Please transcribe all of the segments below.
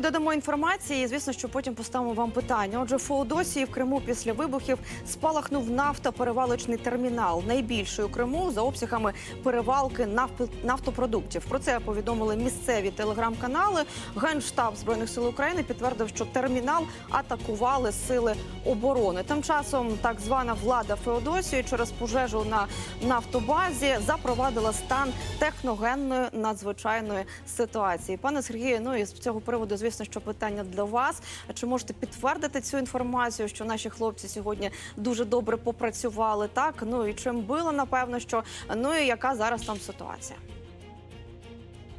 додамо інформації. І, звісно, що потім поставимо вам питання. Отже, в Феодосії в Криму після вибухів спалахнув нафтоперевалочний термінал, найбільший у Криму за обсягами перевалки нафт- нафтопродуктів. Про це повідомили місцеві телеграм-канали. Генштаб збройних сил України підтвердив, що термінал атакували сили оборони. Тим часом так звана влада Феодосії через пожежу на нафтобазі запровадила стан техногенної надзвичайної ситуації. Пане Сергію, ну і з цього приводу, звісно, що питання для вас. Чи можете підтвердити цю інформацію, що наші хлопці сьогодні дуже добре попрацювали? Так ну і чим було, напевно, що ну і яка зараз там ситуація?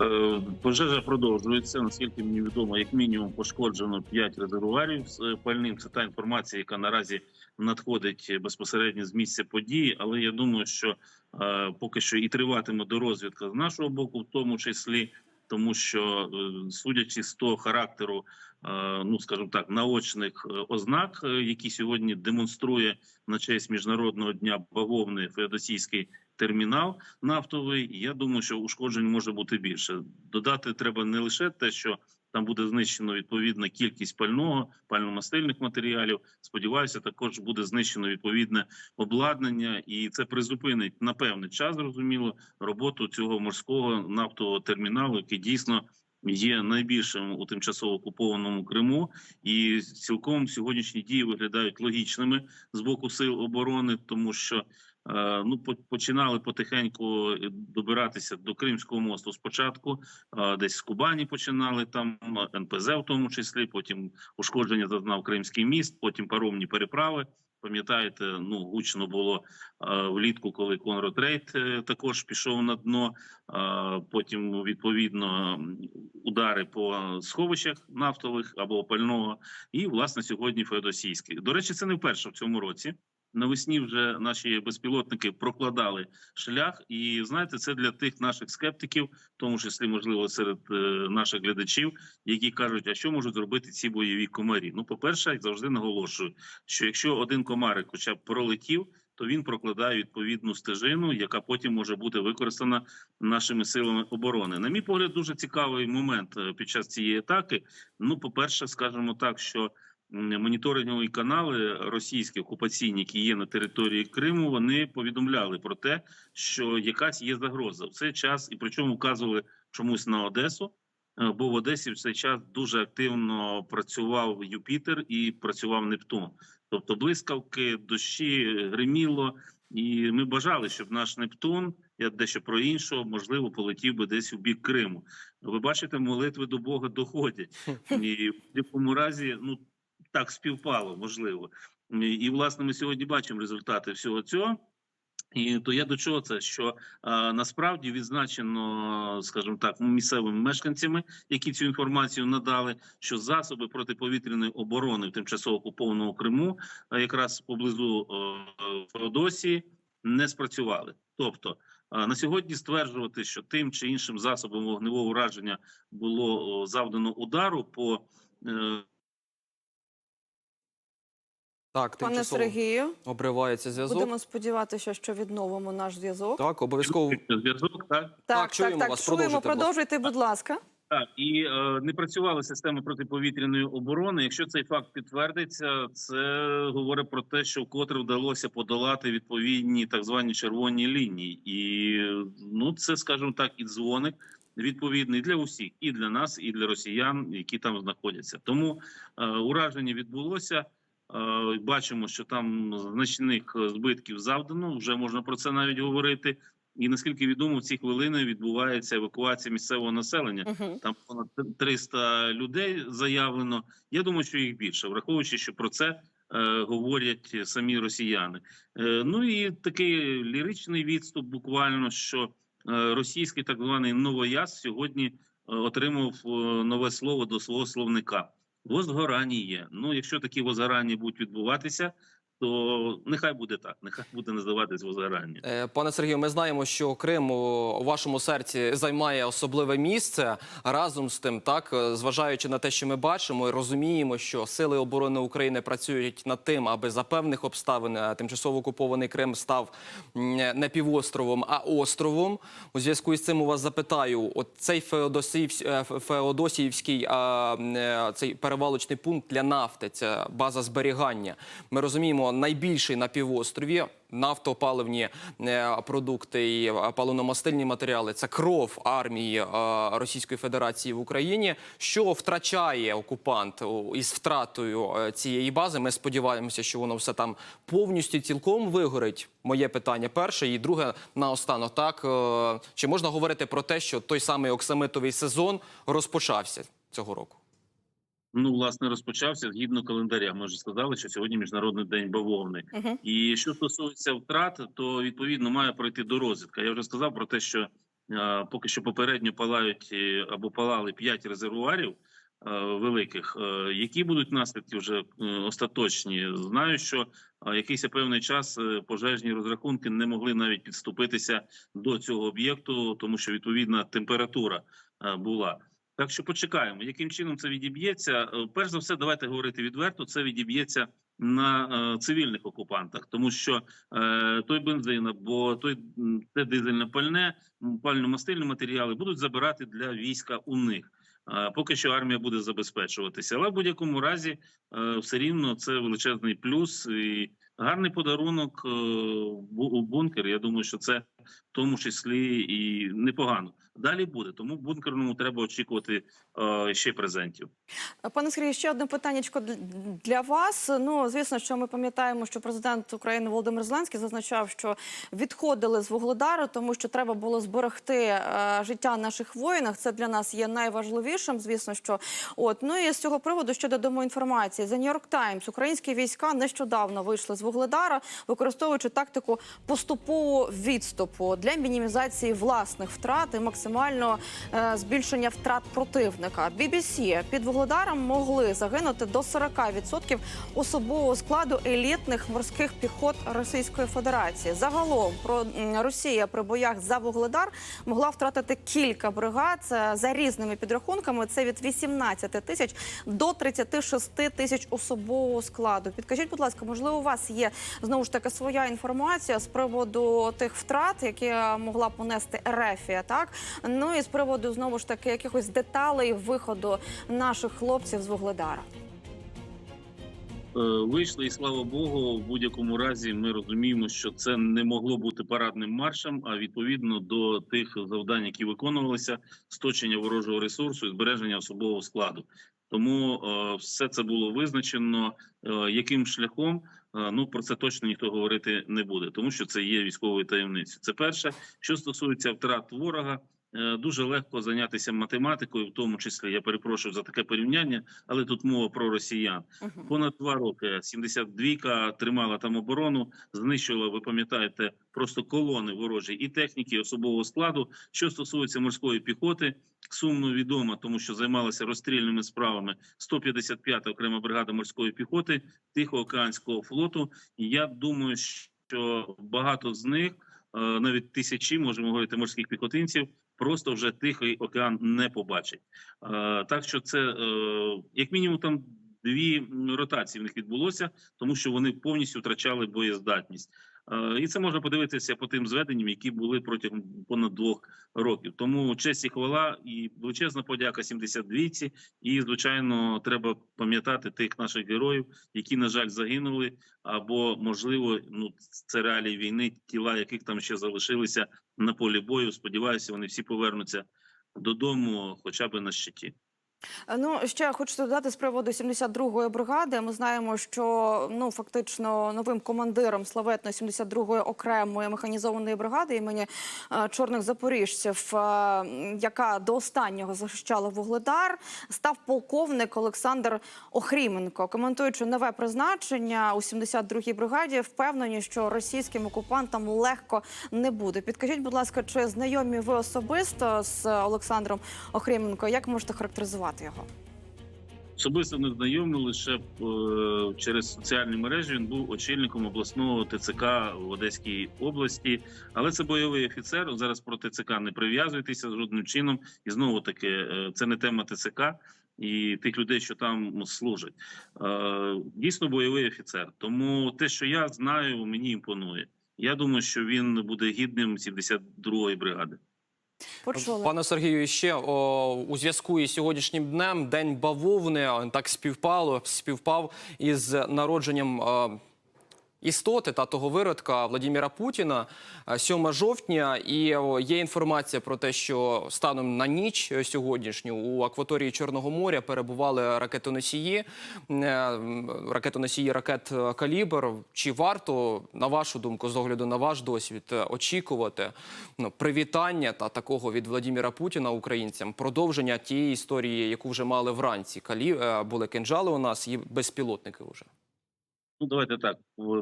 Е, Пожежа продовжується. Наскільки мені відомо, як мінімум пошкоджено 5 резервуарів з пальним. Це та інформація, яка наразі надходить безпосередньо з місця події. Але я думаю, що е, поки що і триватиме дорозвідка з нашого боку, в тому числі. Тому що, е, судячи з того характеру, е, ну скажімо так, наочних е, ознак, які сьогодні демонструє на честь міжнародного дня бавовни Феодосійський термінал нафтовий. Я думаю, що ушкоджень може бути більше. Додати треба не лише те, що там буде знищено відповідна кількість пального, пально-мастильних матеріалів. Сподіваюся, також буде знищено відповідне обладнання, і це призупинить на певний час, зрозуміло, роботу цього морського нафтового терміналу, який дійсно. Є найбільшим у тимчасово окупованому Криму, і цілком сьогоднішні дії виглядають логічними з боку сил оборони, тому що Ну, починали потихеньку е, добиратися до Кримського мосту. Спочатку е, десь з Кубані починали там е, НПЗ, в тому числі. Потім ушкодження зазнав Кримський міст, потім паромні переправи. Пам'ятаєте, ну гучно було е, влітку, коли Конрад Рейд е, також пішов на дно. Е, потім відповідно удари по сховищах нафтових або пального. І власне сьогодні Феодосійський. До речі, це не вперше в цьому році. Навесні вже наші безпілотники прокладали шлях, і знаєте, це для тих наших скептиків, в тому числі можливо серед е, наших глядачів, які кажуть, а що можуть зробити ці бойові комарі? Ну, по перше, як завжди наголошую, що якщо один комарик, хоча б пролетів, то він прокладає відповідну стежину, яка потім може бути використана нашими силами оборони. На мій погляд, дуже цікавий момент е, під час цієї атаки. Ну, по перше, скажімо так, що моніторингові канали російські окупаційні, які є на території Криму, вони повідомляли про те, що якась є загроза в цей час, і причому вказували чомусь на Одесу. е, Бо в Одесі в цей час дуже активно працював Юпітер і працював Нептун, тобто блискавки, дощі гриміло, і ми бажали, щоб наш Нептун, я дещо про іншого, можливо, полетів би десь у бік Криму. Ви бачите, молитви до Бога доходять, і в будь-якому разі, ну так співпало, можливо. І, власне ми сьогодні бачимо результати всього цього. І то я до чого це? Що а, насправді відзначено, скажімо так, місцевими мешканцями, які цю інформацію надали, що засоби протиповітряної оборони в тимчасово окупованому Криму, а якраз поблизу Феодосії, не спрацювали. Тобто а, на сьогодні стверджувати, що тим чи іншим засобом вогневого ураження було завдано удару по е, Так, Пане тимчасово Сергію, обривається зв'язок. будемо сподіватися, що відновимо наш зв'язок. Так, обов'язково. зв'язок, так Так, чуємо вас. чуємо. Продовжуйте, будь ласка. Продовжуйте, будь ласка. Так, і е, не працювала система протиповітряної оборони. Якщо цей факт підтвердиться, це говорить про те, що вкотре вдалося подолати відповідні так звані червоні лінії, і ну це, скажімо так, і дзвоник відповідний для усіх, і для нас, і для росіян, які там знаходяться. Тому е, ураження відбулося. Е, Бачимо, що там значних збитків завдано. Вже можна про це навіть говорити. І наскільки відомо, в ці хвилини відбувається евакуація місцевого населення. Угу. Там понад 300 людей заявлено. Я думаю, що їх більше, враховуючи, що про це е, говорять самі росіяни. Е, ну і такий ліричний відступ, буквально що е, російський так званий новояз сьогодні е, отримав е, нове слово до свого словника. Возгораніє. Ну, якщо такі возгорання будуть відбуватися, то нехай буде так, нехай буде називатись возгорання. Е, Пане Сергію, ми знаємо, що Крим у вашому серці займає особливе місце. Разом з тим, так е, зважаючи на те, що ми бачимо, і розуміємо, що сили оборони України працюють над тим, аби за певних обставин е, тимчасово окупований Крим став не півостровом, а островом. У зв'язку із цим у вас запитаю: от цей Феодосіївсь- Феодосіївський цей перевалочний пункт для нафти, це база зберігання. Ми розуміємо, найбільший на півострові. Нафтопаливні е, продукти і е, паливно-мастильні матеріали це кров армії е, Російської Федерації в Україні. Що втрачає окупант із втратою цієї бази? Ми сподіваємося, що воно все там повністю цілком вигорить. Моє питання перше, і друге наостанок. Так чи можна говорити про те, що той самий оксамитовий сезон розпочався цього року? Ну, власне, розпочався згідно календаря. Ми вже сказали, що сьогодні міжнародний день бавовни. Угу. І що стосується втрат, то відповідно має пройти до розвідка. Я вже сказав про те, що е, поки що попередньо палають е, або палали п'ять резервуарів е, великих. Е, які будуть наслідки вже е, остаточні? Знаю, що е, якийсь певний час е, пожежні розрахунки не могли навіть підступитися до цього об'єкту, тому що відповідна температура е, була. Так що почекаємо, яким чином це відіб'ється. Е, Перш за все, давайте говорити відверто. Це відіб'ється на е, цивільних окупантах, тому що е, той бензин або той те дизельне пальне, пально-мастильні матеріали будуть забирати для війська у них. Е, поки що армія буде забезпечуватися, але в будь-якому разі все рівно це величезний плюс і гарний подарунок у бункер. Я думаю, що це в тому числі і непогано. Далі буде, тому бункерному треба очікувати е, ще презентів. Пане Сергію, ще одне питаннячко для- вас. Ну, звісно, що ми пам'ятаємо, що президент України Володимир Зеленський зазначав, що відходили з Вугледару, тому що треба було зберегти е, життя наших воїнах. Це для нас є найважливішим. Звісно, що от ну і з цього приводу ще додамо інформації. За Нью-Йорк Таймс українські війська нещодавно вийшли з Вугледара, використовуючи тактику поступового відступу для мінімізації власних втрат і максимального е, збільшення втрат противника. BBC під Вугледаром могли загинути до 40% особового складу елітних морських піхот Російської Федерації. Загалом про Росія при боях за Вугледар могла втратити кілька бригад за різними підрахунками. Це від 18 тисяч до 36 тисяч особового складу. Підкажіть, будь ласка, можливо, у вас є знову ж таки своя інформація з приводу тих втрат, які могла понести Ерефія, так ну і з приводу знову ж таки якихось деталей виходу наших хлопців з Вугледара. Е, Вийшли, і слава Богу, в будь-якому разі ми розуміємо, що це не могло бути парадним маршем, а відповідно до тих завдань, які виконувалися, сточення ворожого ресурсу і збереження особового складу. Тому е, все це було визначено. Е, яким шляхом? Е, ну про це точно ніхто говорити не буде, тому що це є військовою таємницею. Це перше, що стосується втрат ворога. Е, Дуже легко зайнятися математикою, в тому числі я перепрошую за таке порівняння, але тут мова про росіян. Понад два роки 72-ка тримала там оборону, знищувала, ви пам'ятаєте, просто колони ворожі і техніки, і особового складу. Що стосується морської піхоти, сумно відомо, тому що займалася розстрільними справами 155-та окрема бригада морської піхоти Тихоокеанського флоту. І я думаю, що багато з них, е, навіть тисячі, можемо говорити, морських піхотинців. Просто вже тихий океан не побачить. Е, Так що це е, як мінімум там дві ротації в них відбулося, тому що вони повністю втрачали боєздатність. Е, І це можна подивитися по тим зведенням, які були протягом понад двох років. Тому честь і хвала і величезна подяка 72-ці. І звичайно, треба пам'ятати тих наших героїв, які на жаль загинули, або можливо, ну це реалії війни, тіла яких там ще залишилися на полі бою. Сподіваюся, вони всі повернуться додому, хоча б на щиті. Е, Ну ще хочу додати з приводу 72-ї бригади. Ми знаємо, що ну фактично новим командиром славетної 72-ї окремої механізованої бригади імені е, чорних запоріжців, е, яка до останнього захищала вугледар, став полковник Олександр Охріменко. Коментуючи нове призначення у 72-й бригаді, впевнені, що російським окупантам легко не буде. Підкажіть, будь ласка, чи знайомі ви особисто з Олександром Охріменко? Як можете характеризувати його? Особисто не знайомий лише е, через соціальні мережі. Він був очільником обласного ТЦК в Одеській області, але це бойовий офіцер. Зараз про ТЦК не прив'язуйтеся жодним чином. І знову таки, е, це не тема ТЦК і тих людей, що там служать. Е, Дійсно бойовий офіцер. Тому те, що я знаю, мені імпонує. Я думаю, що він буде гідним 72-ї бригади. Почули. Пане Сергію, ще о, у зв'язку із сьогоднішнім днем День бавовни так співпало, співпав із народженням. е, Істоти та того виродка Владимира Путіна Е, 7 жовтня, і є інформація про те, що станом на ніч е, сьогоднішню у акваторії Чорного моря перебували ракетоносії, е, ракетоносії ракет е, калібр. Чи варто, на вашу думку, з огляду на ваш досвід, е, очікувати ну, привітання та такого від Владимира Путіна українцям, продовження тієї історії, яку вже мали вранці? Калі е, були кинджали у нас і безпілотники вже. Ну, давайте так.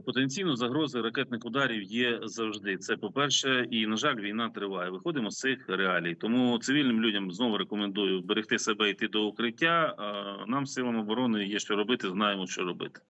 Потенційно загрози ракетних ударів є завжди. Це по-перше, і на жаль, війна триває. Виходимо з цих реалій. Тому цивільним людям знову рекомендую берегти себе, йти до укриття. Нам, силам оборони, є що робити, знаємо, що робити.